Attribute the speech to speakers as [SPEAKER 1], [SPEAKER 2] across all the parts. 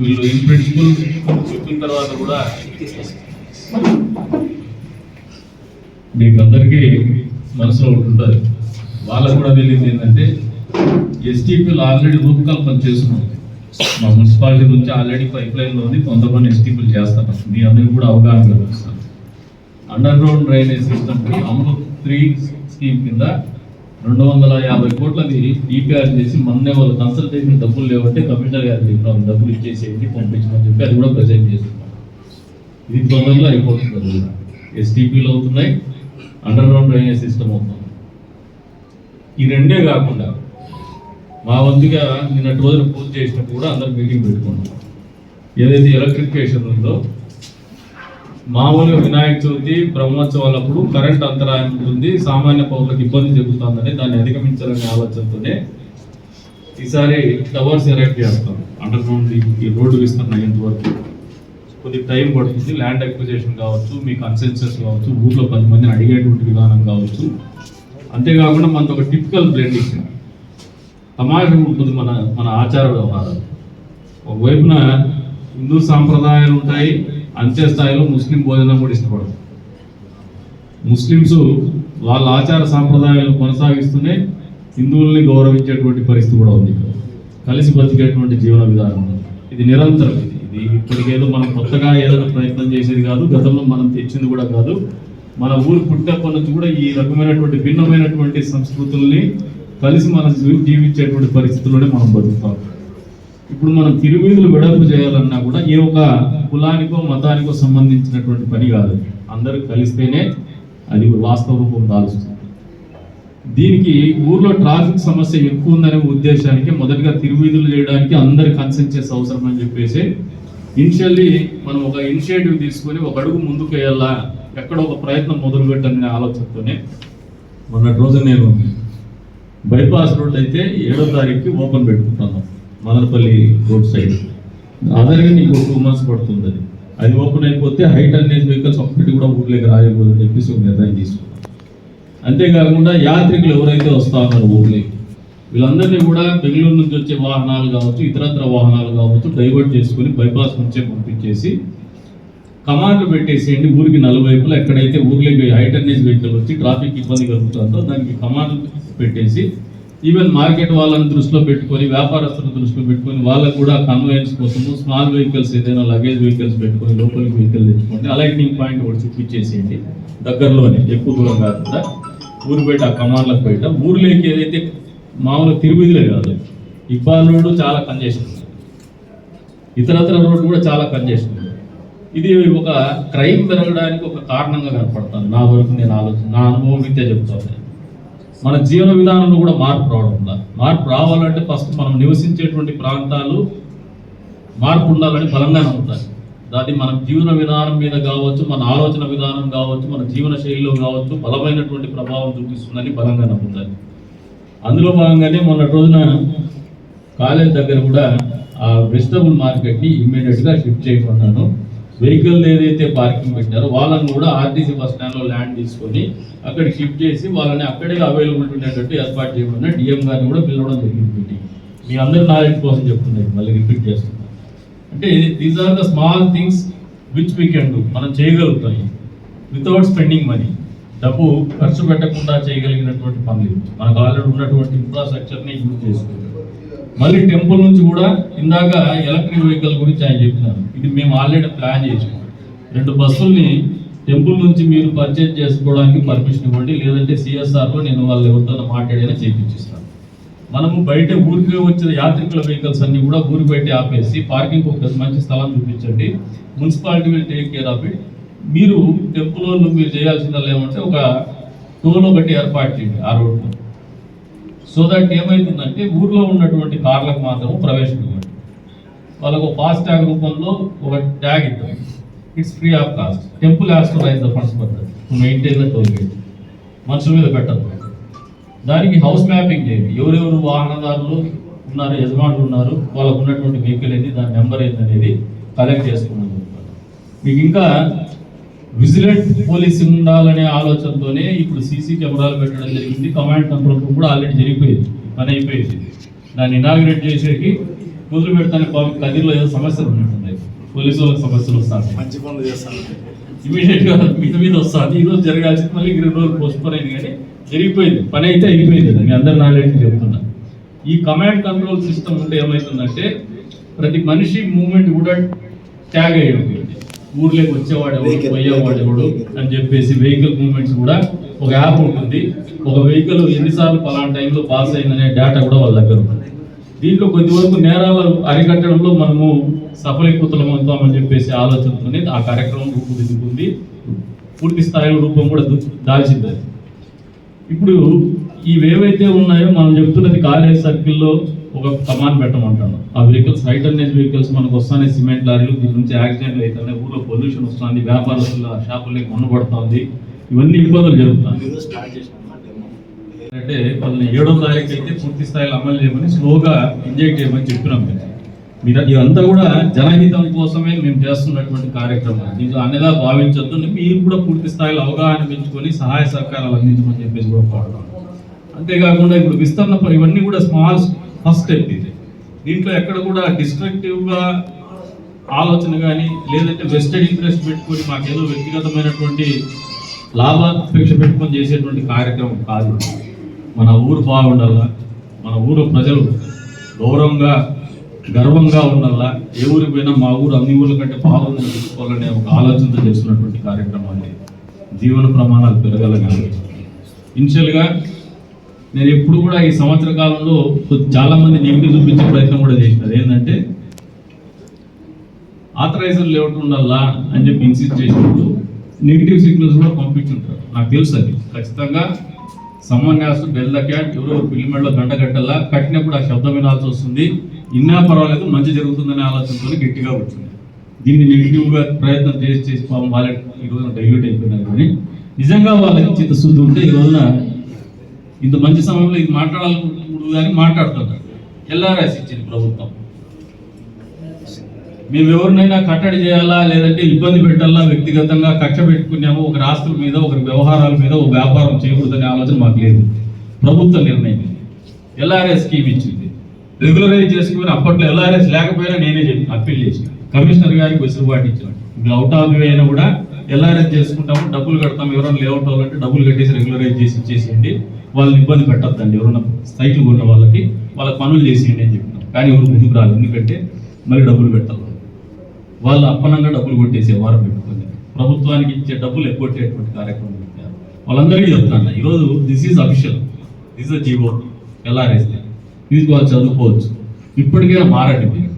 [SPEAKER 1] వీళ్ళు in principle చెప్పిన తర్వాత కూడా మీకు అందరికీ మనసులో ఉంటుంటుంది వాళ్ళకు కూడా తెలియదు ఏంటంటే ఎస్టీపీలు ఆల్రెడీ రూపకల్పన చేస్తున్నాం మా మున్సిపాలిటీ నుంచి ఆల్రెడీ పైప్ లైన్లో ఉంది కొంతమంది ఎస్టీపీలు చేస్తాను మీ అందరికీ కూడా అవగాహన కల్పిస్తాను. Underground drainage system Amrut three scheme కింద రెండు వందల యాభై కోట్లది డిపిఆర్ చేసి మొన్నే వాళ్ళు కన్సల్టేషన్ డబ్బులు లేవంటే కమిషనర్ గారు చెప్పినాం డబ్బులు ఇచ్చేసేయండి పంపించమని చెప్పి అది కూడా ప్రజెంట్ చేస్తున్నాం ఇది తొందరలో అయిపోతుంది ఎస్టీపీలు అవుతున్నాయి అండర్ గ్రౌండ్ డ్రైనేజ్ సిస్టమ్ అవుతుంది. ఈ రెండే కాకుండా మా వంతుగా నిన్నటి రోజున పూర్తి చేసినప్పుడు కూడా అందరు మీటింగ్ పెట్టుకున్నాం. ఏదైతే ఎలక్ట్రిఫికేషన్ ఉందో మామూలుగా వినాయక చవితి బ్రహ్మోత్సవాలప్పుడు కరెంట్ అంతరాయం ఉంటుంది సామాన్య పౌరులకు ఇబ్బంది జరుగుతుందని దాన్ని అధిగమించాలనే ఆలోచనతోనే ఈసారి టవర్స్ ఎరెక్ట్ చేస్తాం. అండర్ గ్రౌండ్ ఈ రోడ్డు విస్తరణ అయ్యేంత వరకు. కొద్ది టైం పడుతుంది ల్యాండ్ అక్విజేషన్ కావచ్చు మీ కన్సెన్సెస్ కావచ్చు ఊర్లో పది మందిని అడిగేటువంటి విధానం కావచ్చు. అంతేకాకుండా మనది ఒక టిపికల్ బ్లెండింగ్ సమాజం ఉంటుంది మన మన ఆచార వ్యవహారాలు. ఒకవైపున హిందూ సాంప్రదాయాలు ఉంటాయి అంతే స్థాయిలో ముస్లిం భోజనం కూడా ఇష్టపడదు ముస్లిమ్స్ వాళ్ళ ఆచార సాంప్రదాయాలు కొనసాగిస్తూనే హిందువుల్ని గౌరవించేటువంటి పరిస్థితి కూడా ఉంది ఇక్కడ. కలిసి బతికేటువంటి జీవన విధానం ఉంది. ఇది నిరంతరం. ఇది ఇది ఇప్పటికేదో మనం కొత్తగా ఏదైనా ప్రయత్నం చేసేది కాదు గతంలో మనం తెచ్చింది కూడా కాదు. మన ఊరు పుట్టినప్పటి నుంచి కూడా ఈ రకమైనటువంటి భిన్నమైనటువంటి సంస్కృతుల్ని కలిసి మనం జీవించేటువంటి పరిస్థితుల్లోనే మనం బతుకుతాం. ఇప్పుడు మనం తిరువీధులు వెడల్పు చేయాలన్నా కూడా ఏ ఒక కులానికో మతానికో సంబంధించినటువంటి పని కాదు. అందరూ కలిస్తేనే అది వాస్తవ రూపం దాల్చుతుంది దీనికి ఊర్లో ట్రాఫిక్ సమస్య ఎక్కువ ఉందనే ఉద్దేశానికి మొదటగా తిరువీధులు చేయడానికి అందరు కన్సెంట్ చేసే అవసరం అని చెప్పేసి ఇనిషియల్లీ మనం ఒక ఇనిషియేటివ్ తీసుకొని ఒక అడుగు ముందుకు వేయాలా ఎక్కడ ఒక ప్రయత్నం మొదలుపెట్టాలనే ఆలోచనతోనే మొన్నటి రోజు నేను బైపాస్ రోడ్ అయితే ఏడో తారీఖుకి ఓపెన్ పెట్టుకుంటున్నాను మదనపల్లి రోడ్ సైడ్. అదర్గా నీకు టూ మంత్స్ పడుతుంది. అది అది ఓపెన్ అయిపోతే హైట్ అనేది వెహికల్స్ ఒక్కటి కూడా ఊర్లోకి రాయకూడదని చెప్పేసి ఒక నిర్ణయం తీసుకున్నాం. అంతేకాకుండా యాత్రికులు ఎవరైతే వస్తా ఉన్నారు ఊర్లోకి వీళ్ళందరినీ కూడా బెంగళూరు నుంచి వచ్చే వాహనాలు కావచ్చు ఇతరత్ర వాహనాలు కావచ్చు డైవర్ట్ చేసుకుని బైపాస్ నుంచే పంపించేసి కమాండ్లు పెట్టేసేయండి ఊరికి నలువైపులా. ఎక్కడైతే ఊర్లోకి హైటర్నేజ్ వెహికల్ వచ్చి ట్రాఫిక్ ఇబ్బంది కలుగుతుందో దానికి కమాండ్లు పెట్టేసి ఈవెన్ మార్కెట్ వాళ్ళని దృష్టిలో పెట్టుకొని వ్యాపారస్తులను దృష్టిలో పెట్టుకొని వాళ్ళకు కూడా కన్వయన్స్ కోసము స్మాల్ వెహికల్స్ ఏదైనా లగేజ్ వెహికల్స్ పెట్టుకొని లోపలికి వెహికల్ తెచ్చుకోండి. అలైటింగ్ పాయింట్ ఒకటి చూపించేసేయండి. దగ్గరలోనే ఎక్కువ దూరం కాకుండా ఊరు బయట ఆ కమాండ్లకు బయట. ఊర్లోకి ఏదైతే మామూలు తిరుగుదిలే కాదు ఇబ్బాల్ రోడ్డు చాలా కంజెషన్ ఉంది ఇతరత్ర రోడ్డు కూడా చాలా కంజెషన్ ఉంది ఇది ఒక క్రైమ్ పెరగడానికి ఒక కారణంగా కనపడతాను నా వరకు నేను ఆలోచన నా అనుభవం రీత్యా చెప్తాను మన జీవన విధానంలో కూడా మార్పు రావడం ఉందా? మార్పు రావాలంటే ఫస్ట్ మనం నివసించేటువంటి ప్రాంతాలు మార్పు ఉండాలని బలంగా నమ్ముతారు. దాన్ని మన జీవన విధానం మీద కావచ్చు మన ఆలోచన విధానం కావచ్చు మన జీవన శైలిలో కావచ్చు బలమైనటువంటి ప్రభావం చూపిస్తుందని బలంగా నమ్ముతారు. అందులో భాగంగానే మొన్న రోజున కాలేజ్ దగ్గర కూడా ఆ వెజిటబుల్ మార్కెట్ని ఇమ్మీడియట్గా షిఫ్ట్ చేయకున్నాను వెహికల్ ఏదైతే పార్కింగ్ పెట్టారో వాళ్ళని కూడా ఆర్టీసీ బస్ స్టాండ్లో ల్యాండ్ తీసుకొని అక్కడికి షిఫ్ట్ చేసి వాళ్ళని అక్కడే అవైలబిలిటీ ఉండేటట్టు ఏర్పాటు చేయమన్నా డిఎం గారిని కూడా పిలవడం జరిగింది. మీటింగ్ మీ అందరి నాలెడ్జ్ కోసం చెప్తున్నాయి మళ్ళీ రిపీట్ చేస్తున్నా. అంటే these are the small things which we can do మనం చేయగలుగుతాయి వితౌట్ స్పెండింగ్ మనీ డబ్బు ఖర్చు పెట్టకుండా చేయగలిగినటువంటి పనులు మనకు ఆల్రెడీ ఉన్నటువంటి ఇన్ఫ్రాస్ట్రక్చర్ని యూజ్ చేసుకుంటాం మళ్ళీ టెంపుల్ నుంచి కూడా ఇందాక ఎలక్ట్రిక్ వెహికల్ గురించి ఆయన చెప్పినారు. ఇది మేము ఆల్రెడీ ప్లాన్ చేసుకున్నాం రెండు బస్సుల్ని టెంపుల్ నుంచి మీరు పర్చేజ్ చేసుకోవడానికి పర్మిషన్ ఇవ్వండి లేదంటే సిఎస్ఆర్లో నేను వాళ్ళు ఎవరితో మాట్లాడైనా చేయించిస్తాను. మనము బయట ఊరికి వచ్చిన యాత్రికుల వెహికల్స్ అన్ని కూడా ఊరి బయట ఆపేసి పార్కింగ్ ఒక మంచి స్థలం చూపించండి. Municipality will take care of it. మీరు టెంపుల్ మీరు చేయాల్సిందల్లా ఏమంటే ఒక టోల్ ఒకటి ఏర్పాటు చేయండి ఆ రోడ్లో. సో దట్ ఏమైతుందంటే ఊర్లో ఉన్నటువంటి కార్లకు మాత్రం ప్రవేశం ఇవ్వండి వాళ్ళకు ఫాస్ట్ ట్యాగ్ రూపంలో ఒక ట్యాగ్ ఇద్దాం. It's free of cost temple has to raise the funds పద్ధతి మెయింటైన్ ద టోల్ గేట్ మనుషుల మీద పెట్టద్దు. దానికి హౌస్ మ్యాపింగ్ చేయండి. ఎవరెవరు వాహనదారులు ఉన్నారు యజమానులు ఉన్నారు వాళ్ళకు ఉన్నటువంటి వెహికల్ ఏంటి దాని నెంబర్ ఏంటి అనేది కలెక్ట్ చేసుకున్నాను మీకు ఇంకా విజిలెంట్ పోలీసింగ్ ఉండాలనే ఆలోచనతోనే ఇప్పుడు సీసీ కెమెరాలు పెట్టడం జరిగింది. కమాండ్ కంట్రోల్ రూమ్ కూడా ఆల్రెడీ జరిగిపోయింది పని అయిపోయింది. దాన్ని ఇనాగ్రేట్ చేసేకి మొదలు పెడతానే పాపం కదిరిలో ఏదో సమస్యలు ఉన్నట్టున్నాయి. పోలీసు వాళ్ళకి సమస్యలు వస్తాయి
[SPEAKER 2] మంచి పనులు చేస్తాను.
[SPEAKER 1] ఇమీడియట్గా మీద మీద వస్తుంది ఈ రోజు జరగాల్సింది మళ్ళీ ఇరవై రోజులు పోస్ట్పోన్ అయింది కానీ జరిగిపోయింది. పని అయితే అయిపోయింది కదా మీ అందరు నాలెడ్జ్ చెప్తున్నా. ఈ కమాండ్ కంట్రోల్ సిస్టమ్ ఉంటే ఏమవుతుందంటే ప్రతి మనిషి మూమెంట్ కూడా ట్యాగ్ అయ్యి ఉంటుంది ఊర్లోకి వచ్చేవాడు ఎవడు పోయేవాడు ఎవడు. అని చెప్పేసి వెహికల్ మూమెంట్స్ కూడా ఒక యాప్ ఉంటుంది ఒక వెహికల్ ఎన్నిసార్లు పలానా టైంలో పాస్ అయిందనే డేటా కూడా వాళ్ళ దగ్గర ఉంటుంది దీంట్లో కొద్ది వరకు నేరాలు అరికట్టడంలో మనము సఫలీకృతులం అవుతామని చెప్పేసి ఆలోచనతోనే ఆ కార్యక్రమం రూపుదిద్దుకుంది పూర్తి స్థాయిలో రూపం కూడా దాల్చింది. ఇప్పుడు ఇవేవైతే ఉన్నాయో మనం చెప్తున్నది కాలేజ్ సర్కిల్లో ఒక కమాన్ పెట్టమంటాను. ఆ వెహికల్స్ హైట్ అండ్ వెహికల్స్ మనకు వస్తానే సిమెంట్ లారీలు దీని నుంచి యాక్సిడెంట్లు అవుతున్నాయి ఊళ్ళో పొల్యూషన్ వస్తుంది వ్యాపారస్తుల షాపులకి మొన్నబడుతుంది ఇవన్నీ ఇబ్బందులు జరుగుతాయి అంటే వాళ్ళని ఏడో తారీఖు అయితే పూర్తి స్థాయిలో అమలు చేయమని స్లోగా ఇంజెక్ట్ చేయమని చెప్పినాం మేము. మీరు ఇదంతా కూడా జనహితం కోసమే మేము చేస్తున్నటువంటి కార్యక్రమం దీంట్లో అన్నదా భావించొద్దు మీరు కూడా పూర్తి స్థాయిలో అవగాహన పెంచుకొని సహాయ సహకారాలు అందించమని చెప్పేసి కూడా కోరుతాం అంతేకాకుండా ఇప్పుడు విస్తరణ ఇవన్నీ కూడా స్మాల్ ఫస్ట్ స్టెప్ ఇది. దీంట్లో ఎక్కడ కూడా డిస్ట్రక్టివ్గా ఆలోచన కానీ లేదంటే వెస్టెడ్ ఇంట్రెస్ట్ పెట్టుకొని మాకేదో వ్యక్తిగతమైనటువంటి లాభాపేక్ష పెట్టుకొని చేసేటువంటి కార్యక్రమం కాదు. మన ఊరు బాగుండాలా? మన ఊరు ప్రజలు గౌరవంగా గర్వంగా ఉండాలా? ఏ ఊరికి పోయినా మా ఊరు అన్ని ఊర్ల కంటే బాగుందని తెలుసుకోవాలనే ఒక ఆలోచనతో చేస్తున్నటువంటి కార్యక్రమం జీవన ప్రమాణాలు పెరగలగాలి ఇన్షియల్గా నేను ఎప్పుడు కూడా ఈ సంవత్సర కాలంలో చాలా మంది నెగిటివ్ చూపించే ప్రయత్నం కూడా చేసినారు. ఏంటంటే ఆథరైజర్ లేఅవుట్ ఉండాలా అని చెప్పి ఇన్సిస్ట్ చేసినప్పుడు నెగిటివ్ సిగ్నల్స్ కూడా పంపించుంటారు. నాకు తెలుసు అది. ఖచ్చితంగా someone has bell the cat ఎవరో పిల్లిమెడలో గంట కట్టల్లా కట్టినప్పుడు ఆ శబ్దం వినాల్సి వస్తుంది. ఇన్నా పర్వాలేదు మంచి జరుగుతుందనే ఆలోచనతో గట్టిగా వచ్చింది దీన్ని నెగిటివ్గా ప్రయత్నం చేసి చేసి పాపం వాళ్ళకి ఈ రోజున డైల్యూట్ అయిపోయినారు. కానీ నిజంగా వాళ్ళకి చిత్తశుద్ధి ఉంటే ఈ రోజున ఇంత మంచి సమయంలో ఇది మాట్లాడాలనుకుంటున్నారు కానీ మాట్లాడుతున్నారు. ఎల్ఆర్ఎస్ ఇచ్చింది ప్రభుత్వం. మేము ఎవరినైనా కట్టడి చేయాలా లేదంటే ఇబ్బంది పెట్టాలా వ్యక్తిగతంగా కక్ష పెట్టుకున్నాము ఒక రాష్ట్రం మీద ఒకరి వ్యవహారాల మీద ఒక వ్యాపారం చేయకూడదనే ఆలోచన మాకు లేదు. ప్రభుత్వ నిర్ణయం ఎల్ఆర్ఎస్ స్కీమ్ ఇచ్చింది. రెగ్యులరైజ్ చేసుకుని అప్పట్లో ఎల్ఆర్ఎస్ లేకపోయినా నేనే చెప్పి అప్పీల్ చేసిన. కమిషనర్ గారికి వెసులుబాటు ఇచ్చాను. ఇప్పుడు అవుట్ ఆఫ్ వే అయినా కూడా ఎల్ఆర్ఎస్ చేసుకుంటాము డబ్బులు కడతాం. ఎవరైనా లేఅవుట్ అవ్వాలంటే డబ్బులు కట్టేసి రెగ్యులరైజ్ చేసి ఇచ్చేసేయండి. వాళ్ళని ఇబ్బంది పెట్టద్దండి. ఎవరైనా సైట్లు కొన్న వాళ్ళకి వాళ్ళకి పనులు చేసేయండి అని చెప్పినాం కానీ ఎవరు ముందుకు రాదు ఎందుకంటే మరి డబ్బులు పెట్టాలి. వాళ్ళు అప్పనంగా డబ్బులు కొట్టేసే వారం పెట్టుకుని ప్రభుత్వానికి ఇచ్చే డబ్బులు ఎగ్గొట్టేటువంటి కార్యక్రమం పెట్టారు వాళ్ళందరికీ చెప్తాను ఈరోజు this is official this a GO LRS ఇది వాళ్ళు చదువుకోవచ్చు. ఇప్పటికైనా మారండి మీరు.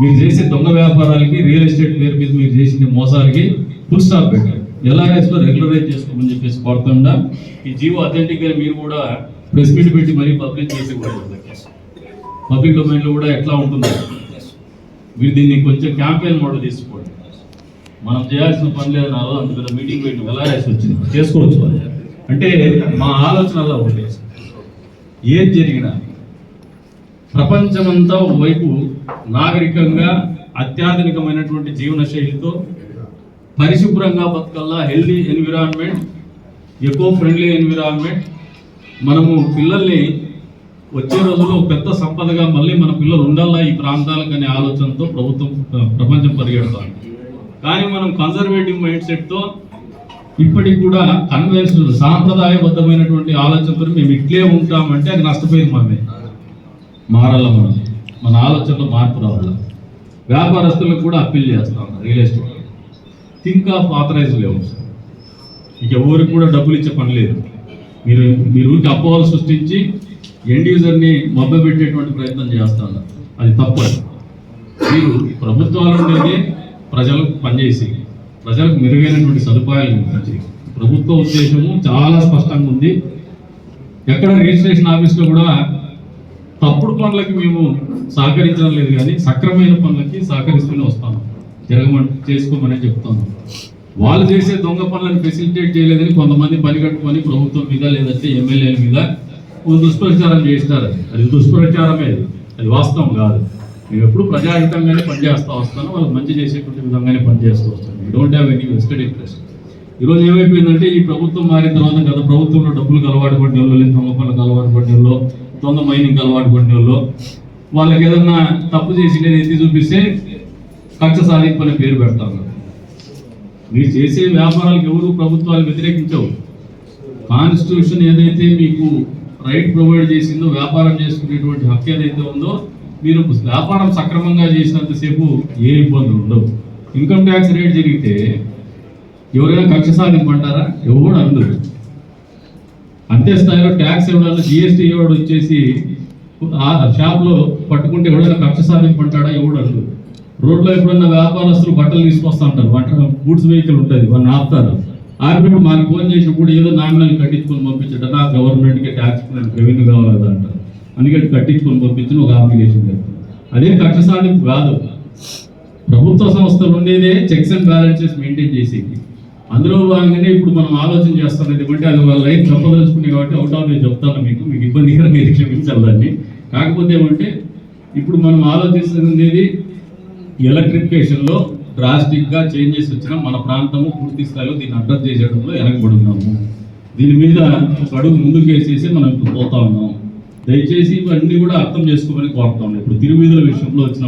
[SPEAKER 1] మీరు చేసే దొంగ వ్యాపారాలకి రియల్ ఎస్టేట్ పేరు మీద మీరు చేసిన మోసాలకి ఫుల్ స్టాప్ పెట్టారు ఎల్ఆర్ఎస్లో రెగ్యులరైజ్ చేసుకోమని చెప్పేసి కోరుతుండా. ఈ జీవో అథెంటిక్గా మీరు కూడా ప్రెస్ మీట్ పెట్టి మరీ పబ్లిక్ చేసి పబ్లిక్ డొమైన్లో కూడా ఎట్లా ఉంటుందో. మీరు దీన్ని కొంచెం క్యాంపెయిన్ మోడల్ తీసుకోండి. మనం చేయాల్సిన పని లేదు నాలో అంత పెద్ద మీటింగ్ పెట్టి వెళ్ళాల్సి వచ్చింది చేసుకోవచ్చు అంటే మా ఆలోచనలో ఒకటి. ఏది జరిగినా ప్రపంచమంతా వైపు నాగరికంగా అత్యాధునికమైనటువంటి జీవన శైలితో పరిశుభ్రంగా బతకల్లా healthy environment eco friendly environment మనము పిల్లల్ని వచ్చే రోజుల్లో పెద్ద సంపదగా మళ్ళీ మన పిల్లలు ఉండాలా ఈ ప్రాంతాలకు అనే ఆలోచనతో ప్రభుత్వం ప్రపంచం పరిగెడతాం కానీ మనం కన్జర్వేటివ్ మైండ్ సెట్తో ఇప్పటికి కూడా కన్వెన్షనల్ సాంప్రదాయబద్ధమైనటువంటి ఆలోచనతో మేము ఇట్లే ఉంటామంటే అది నష్టపోయింది మనమే మారాల మనం మన ఆలోచనలో మార్పు రావాలి వ్యాపారస్తులకు కూడా అప్పీల్ చేస్తాం real estate think of authorize levels ఇక ఎవరికి కూడా డబ్బులు ఇచ్చే పని లేదు. మీరు మీరు ఊరికి అపోహలు సృష్టించి ఎండ్ యూజర్ని మబ్బ పెట్టేటువంటి ప్రయత్నం చేస్తాను. అది తప్పు మీరు ప్రభుత్వాలు ఉండేది ప్రజలకు పనిచేసి ప్రజలకు మెరుగైనటువంటి సదుపాయాలు ప్రభుత్వ ఉద్దేశము చాలా స్పష్టంగా ఉంది. ఎక్కడ రిజిస్ట్రేషన్ ఆఫీస్లో కూడా తప్పుడు పనులకి మేము సహకరించడం లేదు కానీ సక్రమైన పనులకి సహకరిస్తూనే వస్తాము. జరగమని చేసుకోమని చెప్తాను. వాళ్ళు చేసే దొంగ పనులను ఫెసిలిటేట్ చేయలేదని కొంతమంది పని కట్టుకొని ప్రభుత్వం మీద లేదంటే ఎమ్మెల్యేల మీద దుష్ప్రచారం చేస్తారు అది దుష్ప్రచారమే. అది వాస్తవం కాదు. మేము ఎప్పుడు ప్రజాహితంగానే పనిచేస్తూ వస్తాను. వాళ్ళకి మంచి చేసేటువంటి విధంగానే పనిచేస్తూ వస్తాను. Don't have any vested interest ఈరోజు ఏమైపోయిందంటే ఈ ప్రభుత్వం మారిన తర్వాత గత ప్రభుత్వంలో డబ్బులకు అలవాటు పడిన వాళ్ళు లేదా దొంగ పనులకు అలవాటు పడిన వాళ్ళు దొంగ మైనింగ్ అలవాటు పడిన వాళ్ళు వాళ్ళకి ఏదన్నా తప్పు చేసి నేను ఎత్తి చూపిస్తే కక్ష సాధింపు అనే పేరు పెడతారు మీరు చేసే వ్యాపారాలకు ఎవరు ప్రభుత్వాలు వ్యతిరేకించవు. కాన్స్టిట్యూషన్ ఏదైతే మీకు రైట్ ప్రొవైడ్ చేసిందో వ్యాపారం చేసుకునేటువంటి హక్కు ఏదైతే ఉందో మీరు వ్యాపారం సక్రమంగా చేసినంతసేపు ఏ ఇబ్బందులు ఉండవు. ఇన్కమ్ ట్యాక్స్ రేట్ జరిగితే ఎవరైనా కక్ష సాధింపంటారా ఎవడు అందరు అంతే స్థాయిలో ట్యాక్స్ ఎవడన్నా జిఎస్టీ ఎవడు వచ్చేసి ఆ షాప్లో పట్టుకుంటే ఎవడైనా కక్ష సాధింపంటాడా ఎవడు అందరు రోడ్లో ఎప్పుడన్నా వ్యాపారస్తులు బట్టలు తీసుకొస్తా ఉంటారు. బట్టలు గూడ్స్ వెహికల్ ఉంటుంది వాళ్ళని ఆపుతారు. ఆపినప్పుడు మాకు ఫోన్ చేసినప్పుడు ఏదో నామినల్ కట్టించుకొని పంపించట నా గవర్నమెంట్కి ట్యాక్స్ రెవెన్యూ కావాలి కదా అంటారు అందుకని కట్టించుకొని పంపించిన ఒక అప్లికేషన్ అదే కక్ష సాధింపు కాదు. ప్రభుత్వ సంస్థలు ఉండేదే చెక్స్ అండ్ బ్యాలెన్సెస్ మెయింటైన్ చేసేది. అందులో భాగంగానే ఇప్పుడు మనం ఆలోచన చేస్తాం ఎందుకంటే అది వాళ్ళ లైఫ్ చెప్పదలుచుకునే కాబట్టి అవుట్ ఆఫ్ నేను చెప్తాను మీకు. మీకు ఇబ్బందిగా మీరు క్షమించాలి దాన్ని. కాకపోతే ఏమంటే ఇప్పుడు మనం ఆలోచిస్తున్నది ఎలక్ట్రిఫికేషన్లో డ్రాస్టిక్గా చేంజెస్ వచ్చిన మన ప్రాంతము పూర్తి స్థాయిలో దీన్ని అడ్రస్ చేసేయడంలో వెనకబడున్నాము దీని మీద అడుగు ముందుకు వేసేసి మనం ఇప్పుడు పోతా ఉన్నాం. దయచేసి ఇవన్నీ కూడా అర్థం చేసుకోమని కోరుతా ఉన్నాం ఇప్పుడు తిరుమీదుల విషయంలో వచ్చిన